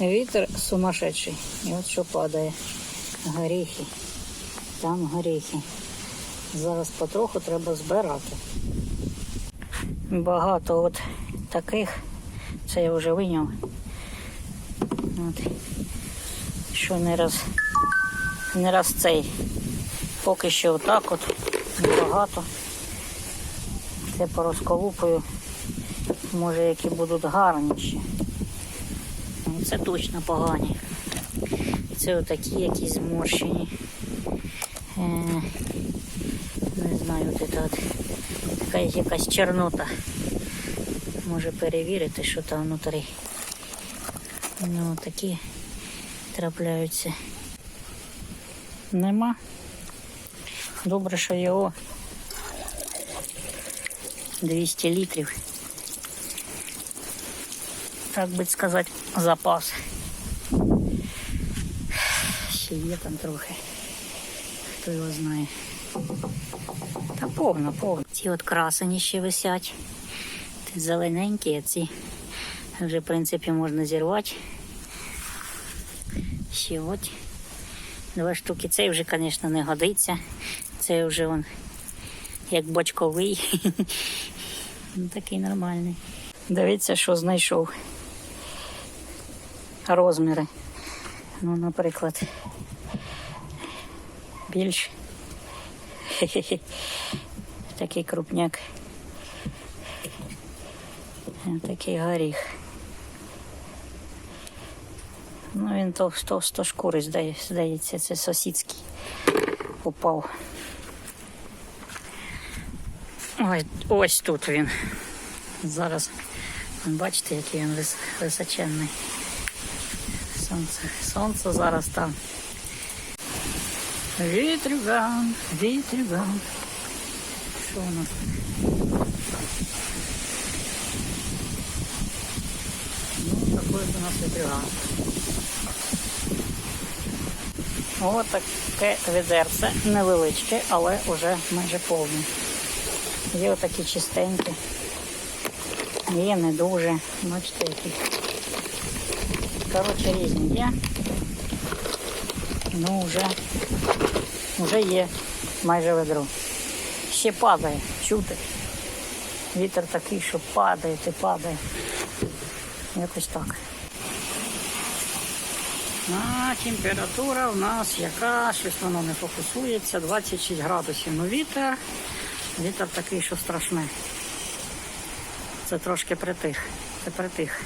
Вітер сумасшедший. І от що падає. Горіхи. Там горіхи. Зараз потроху треба збирати. Багато от таких. Це я вже виняв. От. Що не раз не раз цей. Поки що отак от небагато. Це порозколупою. Може, які будуть гарніші. Ну, Це точно погані. Це отакі якісь зморщені. Е, не знаю, це от. Така якась чорнота. Може перевірити, що там внутрі. Ну, такі трапляються. Нема. Добре, що його 200 літрів. Так би сказати, запас. Ще є там трохи. Хто його знає. Та повно, повно. Ці от красені ще висять. Зелененькі, а ці вже, в принципі, можна зірвати. Ще от. Два штуки. Цей вже, звісно, не годиться. Цей вже он як бочковий. Такий нормальний. Дивіться, що знайшов. Розміри. Ну, наприклад, більш такий крупняк. Такий горіх. Ну, він то, шкури, здає- здається, це сусідський упав. Ось, ось тут він. Зараз бачите, який він вис- височенний. Сонце, сонце зараз там. Вітрюган, вітрюган. Що у нас? Ну, такий от у нас вітрюган. Ось таке відерце, невеличке, але вже майже повне. Є отакі чистенькі. Є не дуже. Бачите, які. Коротше, різні є. Ну, вже, вже є майже ведро. Ще падає, чути. Вітер такий, що падає, ти падає. Якось так. А температура в нас яка, щось воно не фокусується, 26 градусів. Ну вітер, вітер такий, що страшне. Це трошки притих. Це притих.